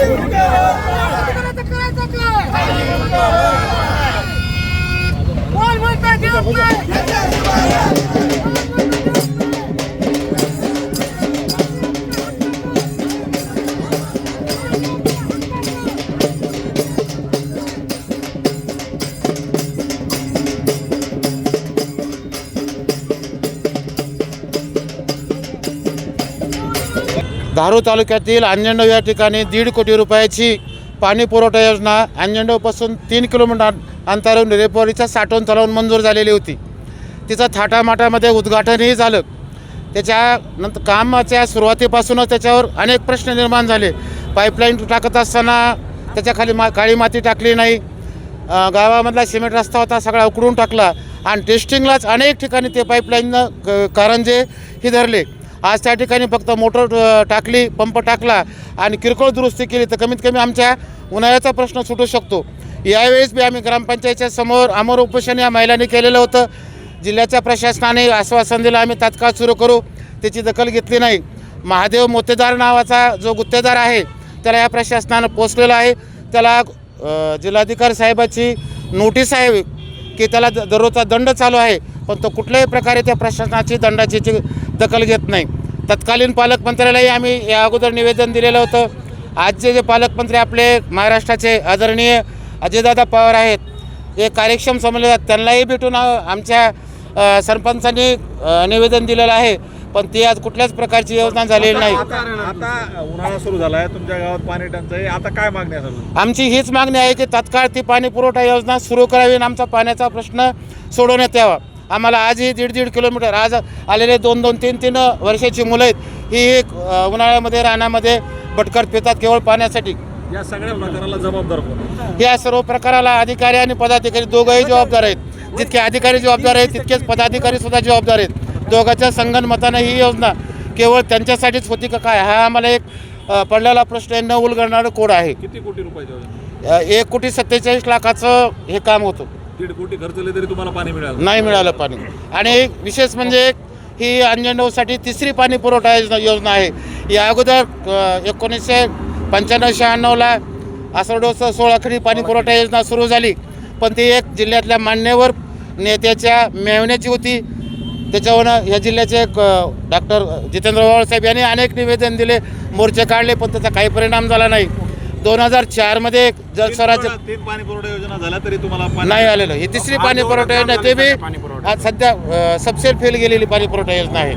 Let's go! धारू तालुक्यातील अंजंडव या ठिकाणी दीड कोटी रुपयाची पाणी पुरवठा योजना अंजंडवपासून तीन किलोमीटर अंतरावरून रेपोरीच्या साठवण तलावून मंजूर झालेली होती. तिचं थाटामाटामध्ये उद्घाटनही झालं. त्याच्यानंतर कामाच्या सुरुवातीपासूनच त्याच्यावर अनेक प्रश्न निर्माण झाले. पाईपलाईन टाकत असताना त्याच्याखाली मा काळी माती टाकली नाही. गावामधला सिमेंट रस्ता होता सगळा उकडून टाकला. आणि टेस्टिंगलाच अनेक ठिकाणी ते पाईपलाईननं क- कारंजे ही धरले. आज त्या ठिकाणी फक्त मोटर टाकली पंप टाकला आणि किरकोळ दुरुस्ती केली तर कमीत कमी आमच्या उन्हाळ्याचा प्रश्न सुटू शकतो. यावेळेस बी आम्ही ग्रामपंचायतच्या समोर अमर उपोषण या महिलांनी केलेलं होतं. जिल्ह्याच्या प्रशासनाने आश्वासन दिलं आम्ही तात्काळ सुरू करू. त्याची दखल घेतली नाही. महादेव मोतेदार नावाचा जो गुत्तेदार आहे त्याला या प्रशासनानं पोचलेलं आहे. त्याला जिल्हाधिकारी साहेबाची नोटीस आहे की त्याला द- दररोजचा दंड चालू आहे. पण तो कुठल्याही प्रकारे त्या प्रशासनाची दंडाची दखल घेत नाही. तत्कालीन पालकमंत्र्यालाही आम्ही या अगोदर निवेदन दिलेलं होतं. आजचे जे पालकमंत्री आपले महाराष्ट्राचे आदरणीय अजयदादा पवार आहेत हे कार्यक्षम समजले जातात त्यांनाही भेटून आमच्या सरपंचांनी निवेदन दिलेलं आहे. पण ती आज कुठल्याच प्रकारची योजना झालेली नाही. आता उन्हाळा सुरू झालाय तुमच्या गावात पाणी टंचाई आता काय मागणी आहे आमची हीच मागणी आहे की तात्काळ ती पाणी पुरवठा योजना सुरू करावी आणि आमचा पाण्याचा प्रश्न सोडवण्यात यावा. आम्हाला आजही दीड दीड किलोमीटर आज आलेले दोन दोन तीन तीन वर्षाची मुलं आहेत. ही एक उन्हाळ्यामध्ये रानामध्ये भटकत पितात केवळ पाण्यासाठी. या सगळ्या प्रकाराला जबाबदार कोण? या सर्व प्रकाराला अधिकारी आणि पदाधिकारी दोघंही जबाबदार आहेत. जितके अधिकारी जबाबदार आहेत तितकेच पदाधिकारी सुद्धा जबाबदार आहेत. दोघांच्या संगनमतानं ही योजना केवळ त्यांच्यासाठीच होती का काय? हा आम्हाला एक पडलेला प्रश्न आहे, न उलगडणारं कोड आहे. किती कोटी अ, एक कोटी सत्तेचाळीस लाखाचं हे काम होतं. दीड कोटी खर्चले तरी तुम्हाला पाणी मिळालं. नाही मिळालं पाणी. आणि विशेष म्हणजे ही अंजनगावसाठी तिसरी पाणी पुरवठा योजना योजना आहे. या अगोदर एकोणीसशे पंच्याण्णव शहाण्णवला आसरडोस सोळाखडी पाणी पुरवठा योजना सुरू झाली. पण ती एक जिल्ह्यातल्या मान्यवर नेत्याच्या मेहण्याची होती. त्याच्यावरनं ह्या जिल्ह्याचे डॉक्टर जितेंद्र बाबासाहेब यांनी अनेक निवेदन दिले. मोर्चे काढले पण त्याचा काही परिणाम झाला नाही. दोन हजार चारमध्ये जलस्वराज्य तीन पाणी पुरवठा योजना झाल्या तरी तुम्हाला नाही आलेलं. ही तिसरी पाणी पुरवठा योजना ते बी आज सध्या सबसेट फेल गेलेली पाणी पुरवठा योजना आहे.